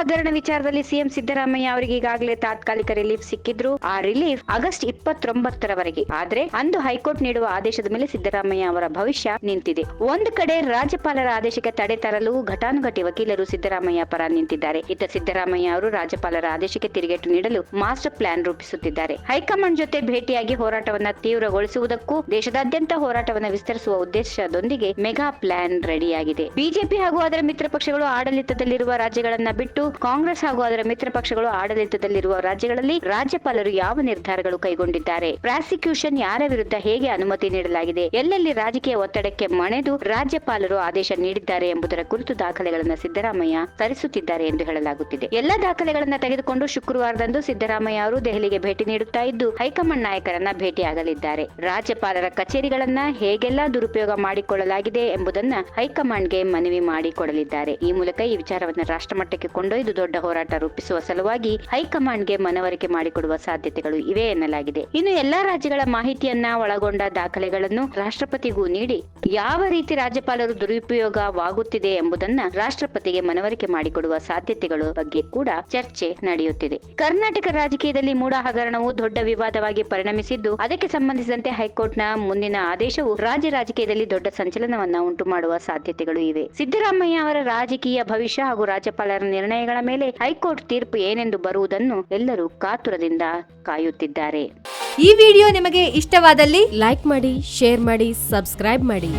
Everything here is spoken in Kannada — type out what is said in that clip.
ಹಗರಣ ವಿಚಾರದಲ್ಲಿ ಸಿಎಂ ಸಿದ್ದರಾಮಯ್ಯ ಅವರಿಗೆ ಈಗಾಗಲೇ ತಾತ್ಕಾಲಿಕ ರಿಲೀಫ್ ಸಿಕ್ಕಿದ್ರು. ಆ ರಿಲೀಫ್ ಆಗಸ್ಟ್ ಇಪ್ಪತ್ತೊಂಬತ್ತರವರೆಗೆ. ಆದ್ರೆ ಅಂದು ಹೈಕೋರ್ಟ್ ನೀಡುವ ಆದೇಶದ ಮೇಲೆ ಸಿದ್ದರಾಮಯ್ಯ ಅವರ ಭವಿಷ್ಯ ನಿಂತಿದೆ. ಒಂದು ಕಡೆ ರಾಜ್ಯಪಾಲರ ಆದೇಶಕ್ಕೆ ತಡೆ ತರಲು ಘಟಾನುಘಟಿ ವಕೀಲರು ಸಿದ್ದರಾಮಯ್ಯ ಪರ ನಿಂತಿದ್ದಾರೆ. ಇತ್ತ ಸಿದ್ದರಾಮಯ್ಯ ಅವರು ರಾಜ್ಯಪಾಲರ ಆದೇಶಕ್ಕೆ ತಿರುಗೇಟು ನೀಡಲು ಮಾಸ್ಟರ್ ಪ್ಲಾನ್ ರೂಪಿಸುತ್ತಿದ್ದಾರೆ. ಹೈಕಮಾಂಡ್ ಜೊತೆ ಭೇಟಿಯಾಗಿ ಹೋರಾಟವನ್ನ ತೀವ್ರಗೊಳಿಸುವುದಕ್ಕೂ ದೇಶದಾದ್ಯಂತ ಹೋರಾಟವನ್ನ ವಿಸ್ತರಿಸುವ ಉದ್ದೇಶದೊಂದಿಗೆ ಮೆಗಾ ಪ್ಲಾನ್ ರೆಡಿಯಾಗಿದೆ. ಬಿಜೆಪಿ ಹಾಗೂ ಅದರ ಮಿತ್ರ ಪಕ್ಷಗಳು ಆಡಳಿತದಲ್ಲಿರುವ ರಾಜ್ಯಗಳನ್ನ ಬಿಟ್ಟು ಕಾಂಗ್ರೆಸ್ ಹಾಗೂ ಅದರ ಮಿತ್ರ ಪಕ್ಷಗಳು ಆಡಳಿತದಲ್ಲಿರುವ ರಾಜ್ಯಗಳಲ್ಲಿ ರಾಜ್ಯಪಾಲರು ಯಾವ ನಿರ್ಧಾರಗಳು ಕೈಗೊಂಡಿದ್ದಾರೆ? ಪ್ರಾಸಿಕ್ಯೂಷನ್ ಯಾರ ವಿರುದ್ಧ ಹೇಗೆ ಅನುಮತಿ ನೀಡಲಾಗಿದೆ? ಎಲ್ಲೆಲ್ಲಿ ರಾಜಕೀಯ ಒತ್ತಡಕ್ಕೆ ಮಣೆದು ರಾಜ್ಯಪಾಲರು ಆದೇಶ ನೀಡಿದ್ದಾರೆ ಎಂಬುದರ ಕುರಿತು ದಾಖಲೆಗಳನ್ನು ಸಿದ್ದರಾಮಯ್ಯ ತರಿಸುತ್ತಿದ್ದಾರೆ ಎಂದು ಹೇಳಲಾಗುತ್ತಿದೆ. ಎಲ್ಲ ದಾಖಲೆಗಳನ್ನು ತೆಗೆದುಕೊಂಡು ಶುಕ್ರವಾರದಂದು ಸಿದ್ದರಾಮಯ್ಯ ಅವರು ದೆಹಲಿಗೆ ಭೇಟಿ ನೀಡುತ್ತಾ ಇದ್ದು, ಹೈಕಮಾಂಡ್ ನಾಯಕರನ್ನ ಭೇಟಿಯಾಗಲಿದ್ದಾರೆ. ರಾಜ್ಯಪಾಲರ ಕಚೇರಿಗಳನ್ನ ಹೇಗೆಲ್ಲ ದುರುಪಯೋಗ ಮಾಡಿಕೊಳ್ಳಲಾಗಿದೆ ಎಂಬುದನ್ನ ಹೈಕಮಾಂಡ್ಗೆ ಮನವಿ ಮಾಡಿಕೊಡಲಿದ್ದಾರೆ. ಈ ಮೂಲಕ ಈ ವಿಚಾರವನ್ನು ರಾಷ್ಟ್ರಮಟ್ಟಕ್ಕೆ ದೊಡ್ಡ ಹೋರಾಟ ರೂಪಿಸುವ ಸಲುವಾಗಿ ಹೈಕಮಾಂಡ್ಗೆ ಮನವರಿಕೆ ಮಾಡಿಕೊಡುವ ಸಾಧ್ಯತೆಗಳು ಇವೆ ಎನ್ನಲಾಗಿದೆ. ಇನ್ನು ಎಲ್ಲಾ ರಾಜ್ಯಗಳ ಮಾಹಿತಿಯನ್ನ ಒಳಗೊಂಡ ದಾಖಲೆಗಳನ್ನು ರಾಷ್ಟ್ರಪತಿಗೂ ನೀಡಿ ಯಾವ ರೀತಿ ರಾಜ್ಯಪಾಲರು ದುರುಪಯೋಗವಾಗುತ್ತಿದೆ ಎಂಬುದನ್ನ ರಾಷ್ಟ್ರಪತಿಗೆ ಮನವರಿಕೆ ಮಾಡಿಕೊಡುವ ಸಾಧ್ಯತೆಗಳು ಬಗ್ಗೆ ಕೂಡ ಚರ್ಚೆ ನಡೆಯುತ್ತಿದೆ. ಕರ್ನಾಟಕ ರಾಜಕೀಯದಲ್ಲಿ ಮೂಡ ಹಗರಣವು ದೊಡ್ಡ ವಿವಾದವಾಗಿ ಪರಿಣಮಿಸಿದ್ದು, ಅದಕ್ಕೆ ಸಂಬಂಧಿಸಿದಂತೆ ಹೈಕೋರ್ಟ್ನ ಮುಂದಿನ ಆದೇಶವು ರಾಜ್ಯ ರಾಜಕೀಯದಲ್ಲಿ ದೊಡ್ಡ ಸಂಚಲನವನ್ನ ಉಂಟು ಮಾಡುವ ಸಾಧ್ಯತೆಗಳು ಇವೆ. ಸಿದ್ದರಾಮಯ್ಯ ಅವರ ರಾಜಕೀಯ ಭವಿಷ್ಯ ಹಾಗೂ ರಾಜ್ಯಪಾಲರ ನಿರ್ಣಯಗಳ ಮೇಲೆ ಹೈಕೋರ್ಟ್ ತೀರ್ಪು ಏನೆಂದು ಬರುವುದನ್ನು ಎಲ್ಲರೂ ಕಾತುರದಿಂದ ಕಾಯುತ್ತಿದ್ದಾರೆ. ಈ ವಿಡಿಯೋ ನಿಮಗೆ ಇಷ್ಟವಾದಲ್ಲಿ ಲೈಕ್ ಮಾಡಿ, ಶೇರ್ ಮಾಡಿ, ಸಬ್ಸ್ಕ್ರೈಬ್ ಮಾಡಿ.